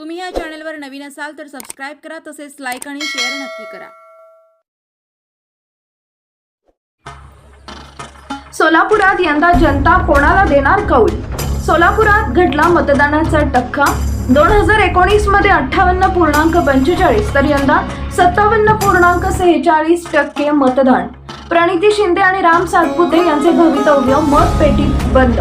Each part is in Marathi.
तुम्ही या चॅनलवर नवीन असाल तर सबस्क्राईब करा तसेच लाईक आणि शेअर नक्की करा. सोलापुरात यंदा जनता कोणाला देणार कौल? सोलापुरात घडला मतदानाचा टक्का? दोन हजार एकोणीसमध्ये अठ्ठावन्न पूर्णांक पंचेचाळीस तर यंदा सत्तावन्न पूर्णांक सेहेचाळीस टक्के मतदान. प्रणिती शिंदे आणि राम सातपुते यांचे भवितव्य मतपेटीत बंद.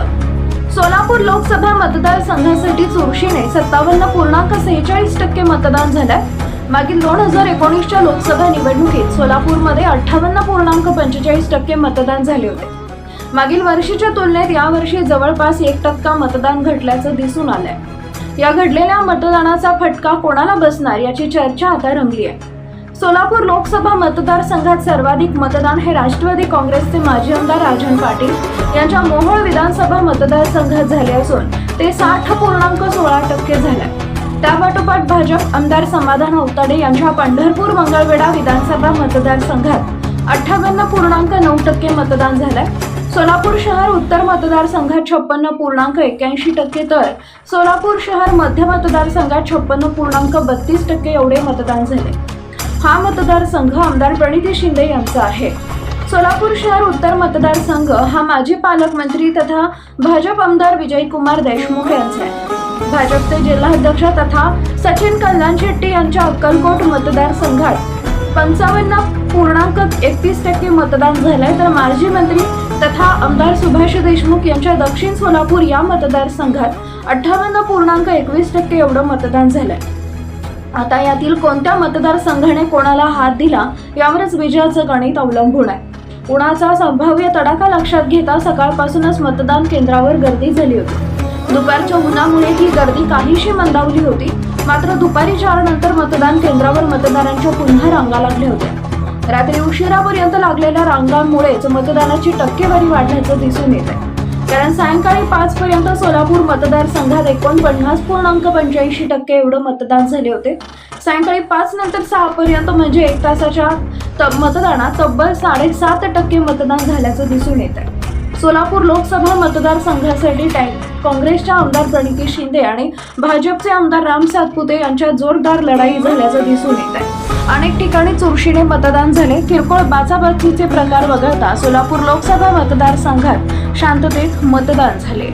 सोलापूर लोकसभा मतदारसंघासाठी चुरशीने सत्तावन्न पूर्णांक सेहेचाळीस टक्के मतदान झालंय. मागील दोन हजार एकोणीसच्या लोकसभा निवडणुकीत सोलापूरमध्ये अठ्ठावन्न पूर्णांक पंचेचाळीस टक्के मतदान झाले होते. मागील वर्षीच्या तुलनेत यावर्षी जवळपास एक टक्का मतदान घटल्याचं दिसून आलंय. या घडलेल्या मतदानाचा फटका कोणाला बसणार याची चर्चा आता रंगली आहे सोलापूर लोकसभा मतदारसंघात सर्वाधिक मतदान हे राष्ट्रवादी काँग्रेसचे माजी आमदार राजन पाटील यांच्या मोहोळ विधानसभा मतदारसंघात झाले असून ते साठ पूर्णांक सोळा टक्के झाले. त्यापाठोपाठ भाजप आमदार समाधान औताडे यांच्या पंढरपूर मंगळवेढा विधानसभा मतदारसंघात अठ्ठावन्न पूर्णांक नऊ टक्के मतदान झालंय. सोलापूर शहर उत्तर मतदारसंघात छप्पन्न पूर्णांक एक्याऐंशी टक्के तर सोलापूर शहर मध्य मतदारसंघात छप्पन्न पूर्णांक बत्तीस टक्के एवढे मतदान झाले. हा मतदारसंघ आमदार प्रणिती शिंदे यांचा आहे. सोलापूर शहर उत्तर मतदारसंघ हा माजी पालकमंत्री तथा भाजप आमदार विजयकुमार देशमुख यांचा आहे. भाजपचे जिल्हाध्यक्ष तथा सचिन कल्याण शेट्टी यांच्या अक्कलकोट मतदारसंघात पंचावन्न पूर्णांक एकतीस टक्के मतदान झालंय. तर माजी मंत्री तथा आमदार सुभाष देशमुख यांच्या दक्षिण सोलापूर या मतदारसंघात अठ्ठावन्न पूर्णांक एकवीस टक्के एवढं मतदान झालंय. आता यातील कोणत्या मतदारसंघाने कोणाला हात दिला यावरच विजयाचं गणित अवलंबून आहे. उन्हाचा संभाव्य तडाखा लक्षात घेता सकाळपासूनच मतदान केंद्रावर गर्दी झाली होती. दुपारच्या उन्हामुळे ही गर्दी काहीशी मंदावली होती मात्र दुपारी चार नंतर मतदान केंद्रावर मतदारांच्या पुन्हा रांगा लागल्या होत्या. रात्री उशिरापर्यंत लागलेल्या रांगांमुळेच मतदानाची टक्केवारी वाढल्याचं दिसून येत आहे कारण सायंकाळी पाच पर्यंत सोलापूर मतदारसंघात एकोणपन्नास पूर्णांक पंच्याऐंशी टक्के एवढं मतदान झाले होते. सायंकाळी पाच नंतर सहा पर्यंत म्हणजे एक तासाच्या त- मतदानात तब्बल साडेसात टक्के मतदान झाल्याचं दिसून येत आहे सोलापूर लोकसभा मतदारसंघासाठी टँक काँग्रेसच्या आमदार प्रणिती शिंदे आणि भाजपचे आमदार राम सातपुते यांच्या जोरदार लढाई झाल्याचं दिसून येत आहे अनेक ठिकाणी चुरशीने मतदान झाले. किरकोळ बाचाबाचीचे प्रकार वगळता सोलापूर लोकसभा मतदारसंघात शांततेत मतदान झाले.